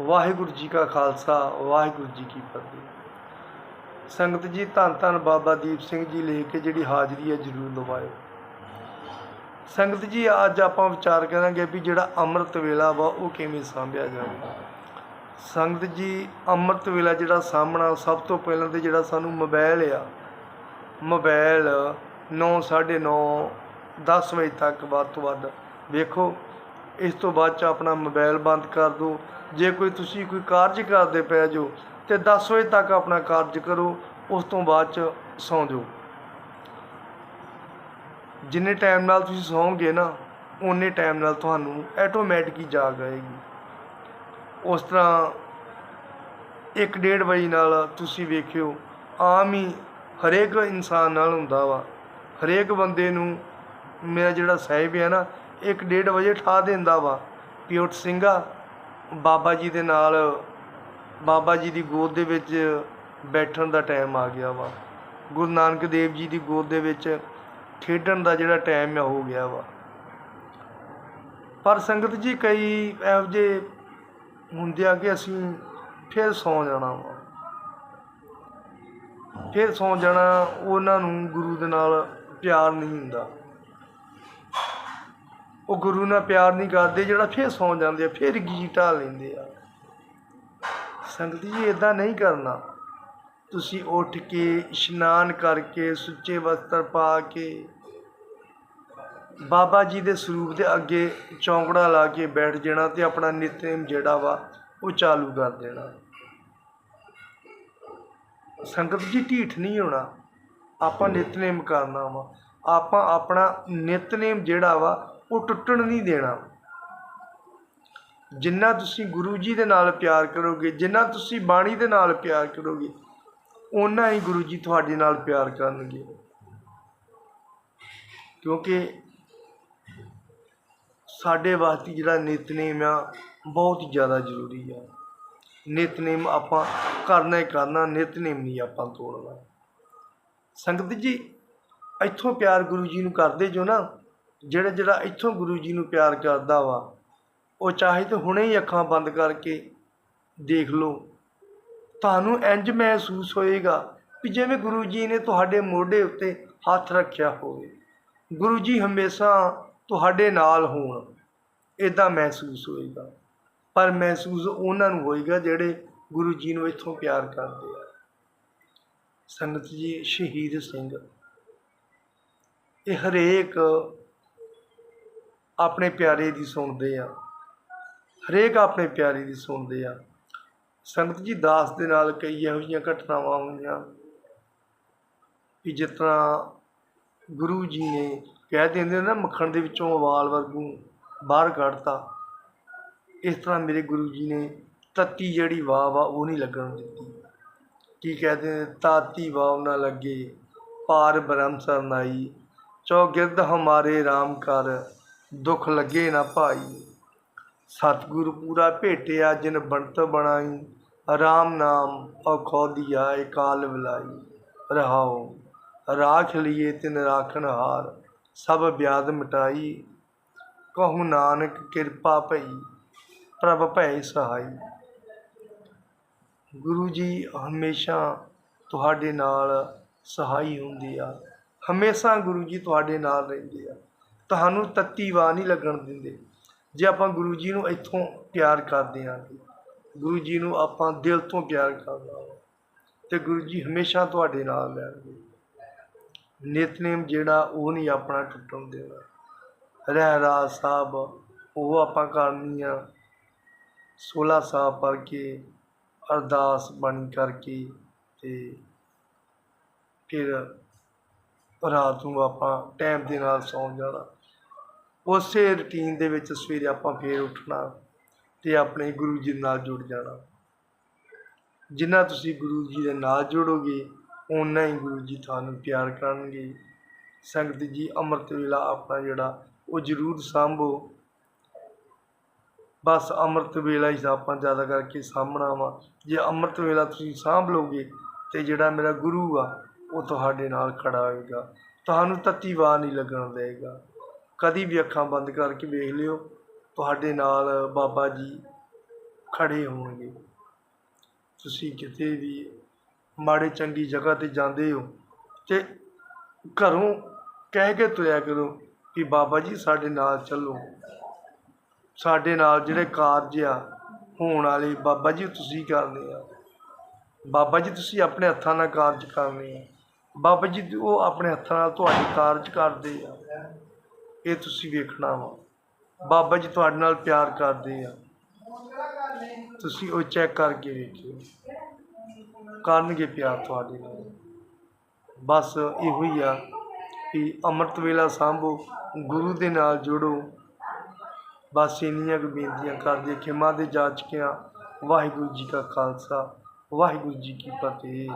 ਵਾਹਿਗੁਰੂ ਜੀ ਕਾ ਖਾਲਸਾ, ਵਾਹਿਗੁਰੂ ਜੀ ਕੀ ਫਤਿਹ। ਸੰਗਤ ਜੀ, ਧੰਨ ਧੰਨ ਬਾਬਾ ਦੀਪ ਸਿੰਘ ਜੀ ਲੈ ਕੇ ਜਿਹੜੀ ਹਾਜ਼ਰੀ ਹੈ ਜਰੂਰ ਲਵਾਇਓ। ਸੰਗਤ ਜੀ, ਅੱਜ ਆਪਾਂ ਵਿਚਾਰ ਕਰਾਂਗੇ ਵੀ ਜਿਹੜਾ ਅੰਮ੍ਰਿਤ ਵੇਲਾ ਵਾ, ਉਹ ਕਿਵੇਂ ਸਾਂਭਿਆ ਜਾਵੇ। ਸੰਗਤ ਜੀ, ਅੰਮ੍ਰਿਤ ਵੇਲਾ ਜਿਹੜਾ ਸਾਹਮਣਾ ਸਭ ਤੋਂ ਪਹਿਲਾਂ ਤੇ ਜਿਹੜਾ ਸਾਨੂੰ ਮੋਬਾਈਲ ਆ, ਮੋਬਾਈਲ 9 9:30 10 ਵਜੇ ਤੱਕ ਵੱਧ ਤੋਂ ਵੱਧ ਵੇਖੋ। ਇਸ ਤੋਂ ਬਾਅਦ ਚ ਆਪਣਾ ਮੋਬਾਈਲ ਬੰਦ ਕਰ ਦਿਓ। ਜੇ ਕੋਈ ਤੁਸੀਂ ਕੋਈ ਕਾਰਜ ਕਰਦੇ ਪਏ ਜੋ ਤੇ 10 ਵਜੇ ਤੱਕ ਆਪਣਾ ਕਾਰਜ ਕਰੋ, ਉਸ ਤੋਂ ਬਾਅਦ ਚ ਸੌਂ ਜਾਓ। ਜਿੰਨੇ ਟਾਈਮ ਨਾਲ ਤੁਸੀਂ ਸੌਂਗੇ ਨਾ ਉਨੇ ਟਾਈਮ ਨਾਲ ਤੁਹਾਨੂੰ ਆਟੋਮੈਟਿਕ ਹੀ ਜਾਗ ਆਏਗੀ। ਉਸ ਤਰ੍ਹਾਂ 1:30 ਵਜੇ ਨਾਲ ਤੁਸੀਂ ਵੇਖਿਓ, ਆਮ ਹੀ ਹਰੇਕ ਇਨਸਾਨ ਨਾਲ ਹੁੰਦਾ ਵਾ। ਹਰੇਕ ਬੰਦੇ ਨੂੰ ਮੇਰਾ ਜਿਹੜਾ ਸਾਹਿਬ ਹੈ ਨਾ 1:30 ਵਜੇ ਠਾ ਦਿੰਦਾ ਵਾ ਪਿਓਟ ਉੱਠ ਸਿੰਘਾ ਬਾਬਾ ਜੀ ਦੇ ਨਾਲ, ਬਾਬਾ ਜੀ ਦੀ ਗੋਦ ਦੇ ਵਿੱਚ ਬੈਠਣ ਦਾ ਟਾਈਮ ਆ ਗਿਆ ਵਾ। ਗੁਰੂ ਨਾਨਕ ਦੇਵ ਜੀ ਦੀ ਗੋਦ ਦੇ ਵਿੱਚ ਖੇਡਣ ਦਾ ਜਿਹੜਾ ਟਾਈਮ ਆ ਹੋ ਗਿਆ ਵਾ। ਪਰ ਸੰਗਤ ਜੀ ਕਈ ਇਹੋ ਜਿਹੇ ਹੁੰਦੇ ਆ ਕਿ ਅਸੀਂ ਫਿਰ ਸੌਂ ਜਾਣਾ ਵਾ। ਫਿਰ ਸੌਂ ਜਾਣਾ, ਉਹਨਾਂ ਨੂੰ ਗੁਰੂ ਦੇ ਨਾਲ ਪਿਆਰ ਨਹੀਂ ਹੁੰਦਾ। ਉਹ ਗੁਰੂ ਨਾਲ ਪਿਆਰ ਨਹੀਂ ਕਰਦੇ, ਜਿਹੜਾ ਫਿਰ ਸੌਂ ਜਾਂਦੇ ਆ, ਫਿਰ ਗੀਟ ਢਾਹ ਲੈਂਦੇ ਆ। ਸੰਗਤ ਜੀ ਇਦਾਂ ਨਹੀਂ ਕਰਨਾ। ਤੁਸੀਂ ਉੱਠ ਕੇ ਇਸ਼ਨਾਨ ਕਰਕੇ ਸੁੱਚੇ ਵਸਤਰ ਪਾ ਕੇ ਬਾਬਾ ਜੀ ਦੇ ਸਰੂਪ ਦੇ ਅੱਗੇ ਚੌਂਕੜਾ ਲਾ ਕੇ ਬੈਠ ਜਾਣਾ ਤੇ ਆਪਣਾ ਨਿਤਨੇਮ ਜਿਹੜਾ ਵਾ, ਉਹ ਚਾਲੂ ਕਰ ਦੇਣਾ। ਸੰਗਤ ਜੀ, ਢੀਠ ਨਹੀਂ ਹੋਣਾ। ਆਪਾਂ ਨਿਤਨੇਮ ਕਰਨਾ ਵਾ। ਆਪਾਂ ਆਪਣਾ ਨਿਤਨੇਮ ਜਿਹੜਾ ਵਾ ਉਹ ਟੁੱਟਣ ਨਹੀਂ ਦੇਣਾ। ਜਿੰਨਾ ਤੁਸੀਂ ਗੁਰੂ ਜੀ ਦੇ ਨਾਲ ਪਿਆਰ ਕਰੋਗੇ, ਜਿੰਨਾ ਤੁਸੀਂ ਬਾਣੀ ਦੇ ਨਾਲ ਪਿਆਰ ਕਰੋਗੇ, ਓਨਾ ਹੀ ਗੁਰੂ ਜੀ ਤੁਹਾਡੇ ਨਾਲ ਪਿਆਰ ਕਰਨਗੇ। ਕਿਉਂਕਿ ਸਾਡੇ ਵਾਸਤੇ ਜਿਹੜਾ ਨਿਤਨੇਮ ਆ, ਬਹੁਤ ਜ਼ਿਆਦਾ ਜ਼ਰੂਰੀ ਆ। ਨਿਤਨੇਮ ਆਪਾਂ ਕਰਨਾ ਹੀ ਕਰਨਾ, ਨਿਤਨੇਮ ਨਹੀਂ ਆਪਾਂ ਤੋੜਨਾ। ਸੰਗਤ ਜੀ, ਇੱਥੋਂ ਪਿਆਰ ਗੁਰੂ ਜੀ ਨੂੰ ਕਰਦੇ ਜੋ ਨਾ ਜਿਹੜਾ ਜਿਹੜਾ ਇੱਥੋਂ ਗੁਰੂ ਜੀ ਨੂੰ ਪਿਆਰ ਕਰਦਾ ਵਾ, ਉਹ ਚਾਹੇ ਤਾਂ ਹੁਣੇ ਹੀ ਅੱਖਾਂ ਬੰਦ ਕਰਕੇ ਦੇਖ ਲਓ। ਤੁਹਾਨੂੰ ਇੰਜ ਮਹਿਸੂਸ ਹੋਏਗਾ ਕਿ ਜਿਵੇਂ ਗੁਰੂ ਜੀ ਨੇ ਤੁਹਾਡੇ ਮੋਢੇ ਉੱਤੇ ਹੱਥ ਰੱਖਿਆ ਹੋਵੇ। ਗੁਰੂ ਜੀ ਹਮੇਸ਼ਾ ਤੁਹਾਡੇ ਨਾਲ ਹੋਣ ਇਦਾਂ ਮਹਿਸੂਸ ਹੋਏਗਾ। ਪਰ ਮਹਿਸੂਸ ਉਹਨਾਂ ਨੂੰ ਹੋਏਗਾ ਜਿਹੜੇ ਗੁਰੂ ਜੀ ਨੂੰ ਇੱਥੋਂ ਪਿਆਰ ਕਰਦੇ ਆ। ਸੰਗਤ ਜੀ, ਸ਼ਹੀਦ ਸਿੰਘ, ਇਹ ਹਰੇਕ ਆਪਣੇ ਪਿਆਰੇ ਦੀ ਸੁਣਦੇ ਆ ਹਰੇਕ ਆਪਣੇ ਪਿਆਰੇ ਦੀ ਸੁਣਦੇ ਆ ਸੰਗਤ ਜੀ ਦਾਸ ਦੇ ਨਾਲ ਕਈ ਇਹੋ ਜਿਹੀਆਂ ਘਟਨਾਵਾਂ ਹੋਈਆਂ ਕਿ ਜਿਸ ਤਰ੍ਹਾਂ ਗੁਰੂ ਜੀ ਨੇ ਕਹਿ ਦਿੰਦੇ ਨਾ ਮੱਖਣ ਦੇ ਵਿੱਚੋਂ ਵਾਲ ਵਰਗੂ ਬਾਹਰ ਕੱਢਤਾ। ਇਸ ਤਰ੍ਹਾਂ ਮੇਰੇ ਗੁਰੂ ਜੀ ਨੇ ਤੱਤੀ ਜਿਹੜੀ ਵਾਹ ਵਾ ਉਹ ਨਹੀਂ ਲੱਗਣ ਦਿੱਤੀ। ਕੀ ਕਹਦੇ ਨੇ, ਤਾਤੀ ਵਾਹ ਨਾ ਲੱਗੇ, ਪਾਰ ਬ੍ਰਹਮ ਸਰਨਾਈ ਚੌਗਿਰਦ ਹਮਾਰੇ RAM ਕਰ। ਦੁੱਖ ਲੱਗੇ ਨਾ ਭਾਈ। ਸਤਿਗੁਰ ਪੂਰਾ ਭੇਟਿਆ ਜਿਨ ਬਣਤ ਬਣਾਈ। ਆਰਾਮ ਨਾਮ ਔਖੋ ਦਿਆ ਕਾਲ ਵਿਲਾਈ। ਰਹਾਉ, ਰਾਖ ਲਿਏ ਤਿਨ ਰਾਖਨ ਹਾਰ। ਸਭ ਬਿਆਦ ਮਿਟਾਈ। ਕਹੂ ਨਾਨਕ ਕਿਰਪਾ ਭਈ, ਪ੍ਰਭ ਭੈ ਸਹਾਈ। ਗੁਰੂ ਜੀ ਹਮੇਸ਼ਾ ਤੁਹਾਡੇ ਨਾਲ ਸਹਾਈ ਹੁੰਦੇ ਆ। ਹਮੇਸ਼ਾ ਗੁਰੂ ਜੀ ਤੁਹਾਡੇ ਨਾਲ ਰਹਿੰਦੇ ਆ। ਤੁਹਾਨੂੰ ਤੱਤੀ ਵਾਹ ਨਹੀਂ ਲੱਗਣ ਦਿੰਦੇ। ਜੇ ਆਪਾਂ ਗੁਰੂ ਜੀ ਨੂੰ ਇੱਥੋਂ ਪਿਆਰ ਕਰਦੇ ਹਾਂ ਗੁਰੂ ਜੀ ਨੂੰ ਆਪਾਂ ਦਿਲ ਤੋਂ ਪਿਆਰ ਕਰਦਾ ਵਾ ਤੇ ਗੁਰੂ ਜੀ ਹਮੇਸ਼ਾ ਤੁਹਾਡੇ ਨਾਲ ਰਹਿਣਗੇ। ਨਿਤਨੇਮ ਜਿਹੜਾ ਉਹ ਨਹੀਂ ਆਪਣਾ ਟੁੱਟਣ ਦੇਣਾ। ਰਹਿਰਾਸ ਸਾਹਿਬ ਉਹ ਆਪਾਂ ਕਰਨੀ ਆ। 16 ਸਾਹਿਬ ਪੜ੍ਹ ਕੇ ਅਰਦਾਸ ਬਾਣੀ ਕਰਕੇ ਤੇ ਫਿਰ ਰਾਤ ਨੂੰ ਆਪਾਂ ਟਾਈਮ ਦੇ ਨਾਲ ਸੌਂ ਜਾਣਾ। ਉਸੇ ਰੁਟੀਨ ਦੇ ਵਿੱਚ ਸਵੇਰੇ ਆਪਾਂ ਫੇਰ ਉੱਠਣਾ ਤੇ ਆਪਣੇ ਗੁਰੂ ਜੀ ਨਾਲ ਜੁੜ ਜਾਣਾ। ਜਿੰਨਾ ਤੁਸੀਂ ਗੁਰੂ ਜੀ ਦੇ ਨਾਲ ਜੁੜੋਗੇ, ਓਨਾ ਹੀ ਗੁਰੂ ਜੀ ਤੁਹਾਨੂੰ ਪਿਆਰ ਕਰਨਗੇ। ਸੰਗਤ ਜੀ, ਅੰਮ੍ਰਿਤ ਵੇਲਾ ਆਪਣਾ ਜਿਹੜਾ, ਉਹ ਜ਼ਰੂਰ ਸਾਂਭੋ। ਬਸ ਅੰਮ੍ਰਿਤ ਵੇਲਾ ਹੀ ਆਪਾਂ ਜ਼ਿਆਦਾ ਕਰਕੇ ਸਾਂਭਣਾ ਵਾ। ਜੇ ਅੰਮ੍ਰਿਤ ਵੇਲਾ ਤੁਸੀਂ ਸਾਂਭ ਲਓਗੇ ਤੇ ਜਿਹੜਾ ਮੇਰਾ ਗੁਰੂ ਆ, ਉਹ ਤੁਹਾਡੇ ਨਾਲ ਖੜਾ ਹੋਏਗਾ। ਤੁਹਾਨੂੰ ਤੱਤੀ ਵਾਹ ਨਹੀਂ ਲੱਗਣ ਦੇਗਾ। ਕਦੀ ਵੀ ਅੱਖਾਂ ਬੰਦ ਕਰਕੇ ਵੇਖ ਲਿਓ, ਤੁਹਾਡੇ ਨਾਲ ਬਾਬਾ ਜੀ ਖੜ੍ਹੇ ਹੋਣਗੇ। ਤੁਸੀਂ ਕਿਤੇ ਵੀ ਮਾੜੇ ਚੰਗੀ ਜਗ੍ਹਾ ਤੇ ਜਾਂਦੇ ਹੋ ਤੇ ਘਰੋਂ ਕਹਿ ਕੇ ਤੁਰਿਆ ਕਰੋ ਕਿ ਬਾਬਾ ਜੀ ਸਾਡੇ ਨਾਲ ਚੱਲੋ। ਸਾਡੇ ਨਾਲ ਜਿਹੜੇ ਕਾਰਜ ਆ, ਹੋਣ ਵਾਲੇ ਬਾਬਾ ਜੀ ਤੁਸੀਂ ਕਰਨੇ ਆ। ਬਾਬਾ ਜੀ ਤੁਸੀਂ ਆਪਣੇ ਹੱਥਾਂ ਨਾਲ ਕਾਰਜ ਕਰਨੇ ਆ। ਬਾਬਾ ਜੀ ਉਹ ਆਪਣੇ ਹੱਥਾਂ ਨਾਲ ਤੁਹਾਡੇ ਕਾਰਜ ਕਰਦੇ ਆ। ਇਹ ਤੁਸੀਂ ਵੇਖਣਾ ਵਾ। ਬਾਬਾ ਜੀ ਤੁਹਾਡੇ ਨਾਲ ਪਿਆਰ ਕਰਦੇ ਆ। ਤੁਸੀਂ ਉਹ ਚੈੱਕ ਕਰਕੇ ਵੇਖਿਓ। ਕਰਨਗੇ ਪਿਆਰ ਤੁਹਾਡੇ ਨਾਲ। ਬਸ ਇਹੋ ਹੀ ਆ ਕਿ ਅੰਮ੍ਰਿਤ ਵੇਲਾ ਸਾਂਭੋ, ਗੁਰੂ ਦੇ ਨਾਲ ਜੁੜੋ। ਬਸ ਇੰਨੀਆਂ ਕੁ ਬੇਨਤੀਆਂ ਕਰਦੇ, ਖਿਮਾ ਦੇ ਜਾਚਕਿਆਂ, ਵਾਹਿਗੁਰੂ ਜੀ ਕਾ ਖਾਲਸਾ, ਵਾਹਿਗੁਰੂ ਜੀ ਕੀ ਫਤਿਹ।